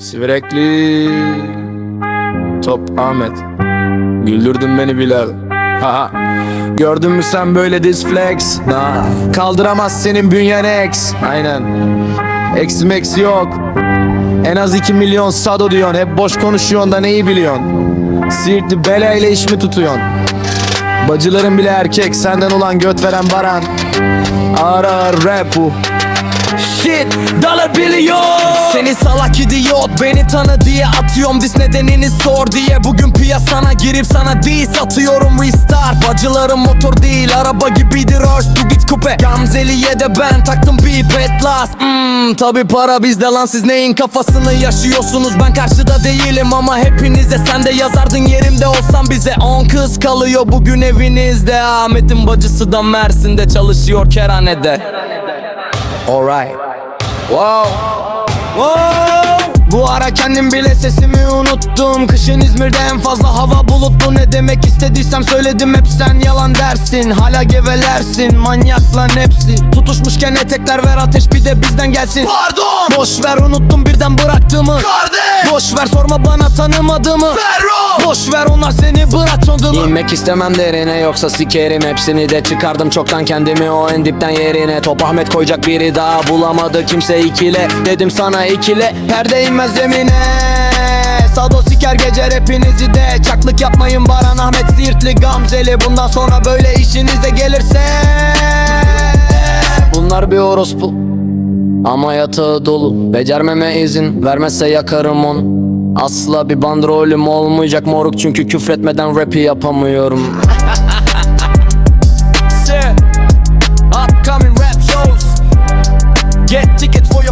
Siverekli Top Ahmet. Güldürdün beni Bilal. Haha Gördün mü sen böyle diz flex? Na. Kaldıramaz senin bünyen ex Aynen. Eksi yok. En az 2 milyon sado diyorsun. Hep boş konuşuyorsun da neyi biliyorsun? Siirtli belayla iş mi tutuyorsun? Bacıların bile erkek. Senden ulan göt veren baran. Ağır ağır rap bu Shit dollar biliyor Seni salak idiot beni tanı diye atıyorum. Dis nedenini sor diye Bugün piyasana girip sana diss atıyorum Restart. Bacılarım motor değil araba gibidir Örs tu git kupe. Gamzeli'ye de ben taktım bir pet last. Hmm tabi para bizde lan. Siz neyin kafasını yaşıyorsunuz? Ben karşıda değilim ama hepinize Sen de yazardın yerimde olsan bize. On kız kalıyor bugün evinizde. Ahmet'in bacısı da Mersin'de çalışıyor kerhanede Alright. Wow. Wow. Bu ara kendim bile sesimi unuttum. Kışın İzmir'de en fazla hava bulutlu. Ne demek istediysem söyledim hep sen yalan dersin. Hala gevelersin manyak lan hepsi. Tutuşmuşken etekler ver ateş bir de bizden gelsin. Pardon. Boş ver unuttum birden bıraktığımı. Kardeş. Boş ver sorma bana tanımadığımı. Ferro Boş ver onlar seni bırak sondunu İnmek istemem derine yoksa sikerim hepsini de. Çıkardım çoktan kendimi o en dipten yerine. Top Ahmet koyacak biri daha bulamadı kimse ikile. Dedim sana ikile perde inmez zemine. Sado siker gece rapinizi de. Çaklık yapmayın Baran Ahmet Siirtli Gamzeli. Bundan sonra böyle işinize gelirse. Bunlar bir orospu. Ama yatağı dolu. Becermeme izin vermezse yakarım onu Asla bir bandrolüm olmayacak moruk çünkü küfretmeden rapi yapamıyorum. Get ticket for your